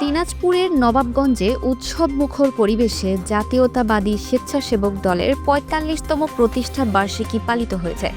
দিনাজপুরের নবাবগঞ্জে উৎসব মুখর পরিবেশে জাতীয়তাবাদী স্বেচ্ছাসেবক দলের পঁয়তাল্লিশতম প্রতিষ্ঠা বার্ষিকী পালিত হয়েছে।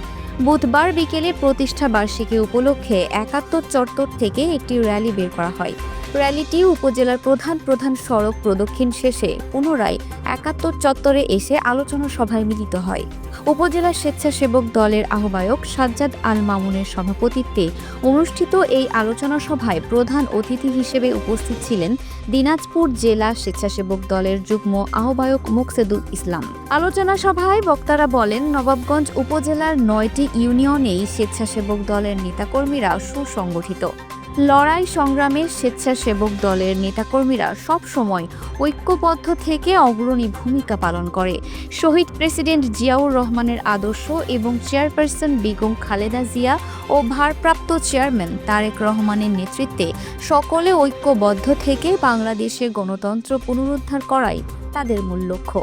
বুধবার বিকেলে প্রতিষ্ঠা বার্ষিকী উপলক্ষে একাত্তর চত্বর থেকে একটি র্যালি বের করা হয়। র্যালিটি উপজেলার প্রধান প্রধান সড়ক প্রদক্ষিণ শেষে পুনরায় একাত্তর চত্বরে এসে আলোচনা সভায় মিলিত হয়। উপজেলা স্বেচ্ছাসেবক দলের আহ্বায়ক সাজ্জাদ আল মামুনের সভাপতিত্বে অনুষ্ঠিত এই আলোচনা সভায় প্রধান অতিথি হিসেবে উপস্থিত ছিলেন দিনাজপুর জেলা স্বেচ্ছাসেবক দলের যুগ্ম আহ্বায়ক মুকসেদুল ইসলাম। আলোচনা সভায় বক্তারা বলেন, নবাবগঞ্জ উপজেলার নয়টি ইউনিয়নেই স্বেচ্ছাসেবক দলের নেতাকর্মীরা সুসংগঠিত। লড়াই সংগ্রামে স্বেচ্ছাসেবক দলের নেতাকর্মীরা সব সময় ঐক্যবদ্ধ থেকে অগ্রণী ভূমিকা পালন করে। শহীদ প্রেসিডেন্ট জিয়াউর রহমানের আদর্শ এবং চেয়ারপারসন বেগম খালেদা জিয়া ও ভারপ্রাপ্ত চেয়ারম্যান তারেক রহমানের নেতৃত্বে সকলে ঐক্যবদ্ধ থেকে বাংলাদেশে গণতন্ত্র পুনরুদ্ধার করাই তাদের মূল লক্ষ্য।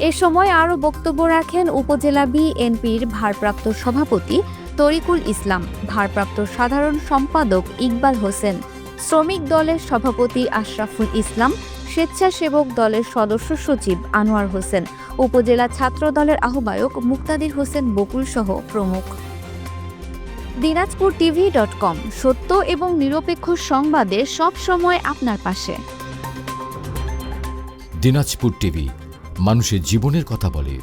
এ সময় আরও বক্তব্য রাখেন উপজেলা বিএনপির ভারপ্রাপ্ত সভাপতি তরিকুল ইসলাম, ভারপ্রাপ্ত সাধারণ সম্পাদক ইকবাল হোসেন, শ্রমিক দলের সভাপতি আশরাফুল ইসলাম, স্বেচ্ছাসেবক দলের সদস্য সচিব আনোয়ার হোসেন, উপজেলা ছাত্র দলের আহ্বায়ক মুক্তাদির হোসেন বকুল সহ প্রমুখ। দিনাজপুর টিভি ডট কম, সত্য এবং নিরপেক্ষ সংবাদে সব সময় আপনার পাশে। দিনাজপুর টিভি, মানুষের জীবনের কথা বলে।